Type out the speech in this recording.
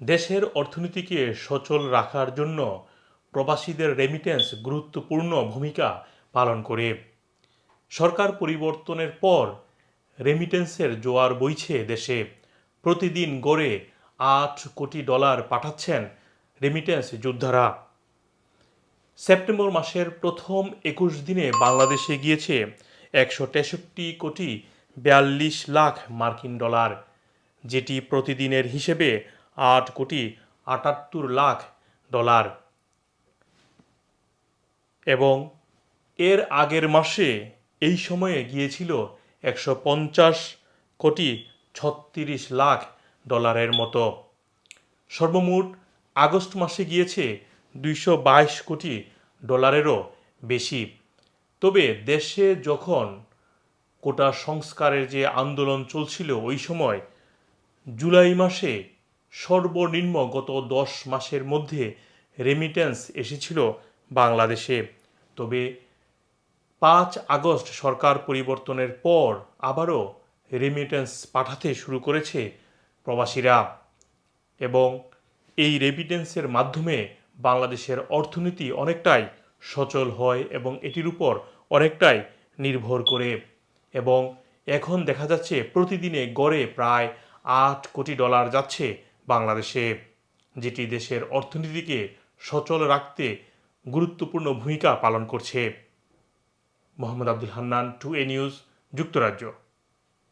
দেশের অর্থনীতিকে সচল রাখার জন্য প্রবাসীদের রেমিটেন্স গুরুত্বপূর্ণ ভূমিকা পালন করে। সরকার পরিবর্তনের পর রেমিটেন্সের জোয়ার বইছে দেশে। প্রতিদিন গড়ে আট কোটি ডলার পাঠাচ্ছেন রেমিটেন্স যোদ্ধারা। সেপ্টেম্বর মাসের প্রথম একুশ দিনে বাংলাদেশে গিয়েছে একশো তেষট্টি কোটি বিয়াল্লিশ লাখ মার্কিন ডলার, যেটি প্রতিদিনের হিসেবে আট কোটি আটাত্তর লাখ ডলার। এবং এর আগের মাসে এই সময়ে গিয়েছিল একশো পঞ্চাশ কোটি ছত্রিশ লাখ ডলারের মতো। সর্বমোট আগস্ট মাসে গিয়েছে দুইশো বাইশ কোটি ডলারেরও বেশি। তবে দেশে যখন কোটা সংস্কারের যে আন্দোলন চলছিল ওই সময় জুলাই মাসে সর্বনিম্ন গত দশ মাসের মধ্যে রেমিটেন্স এসেছিল বাংলাদেশে। তবে পাঁচ আগস্ট সরকার পরিবর্তনের পর আবারও রেমিটেন্স পাঠাতে শুরু করেছে প্রবাসীরা এবং এই রেমিটেন্সের মাধ্যমে বাংলাদেশের অর্থনীতি অনেকটাই সচল হয় এবং এটির উপর অনেকটাই নির্ভর করে এবং এখন দেখা যাচ্ছে প্রতিদিনে গড়ে প্রায় আট কোটি ডলার যাচ্ছে বাংলাদেশে, যেটি দেশের অর্থনীতিকে সচল রাখতে গুরুত্বপূর্ণ ভূমিকা পালন করছে। Mohammad Abdul Hannan, two A news, যুক্তরাজ্য।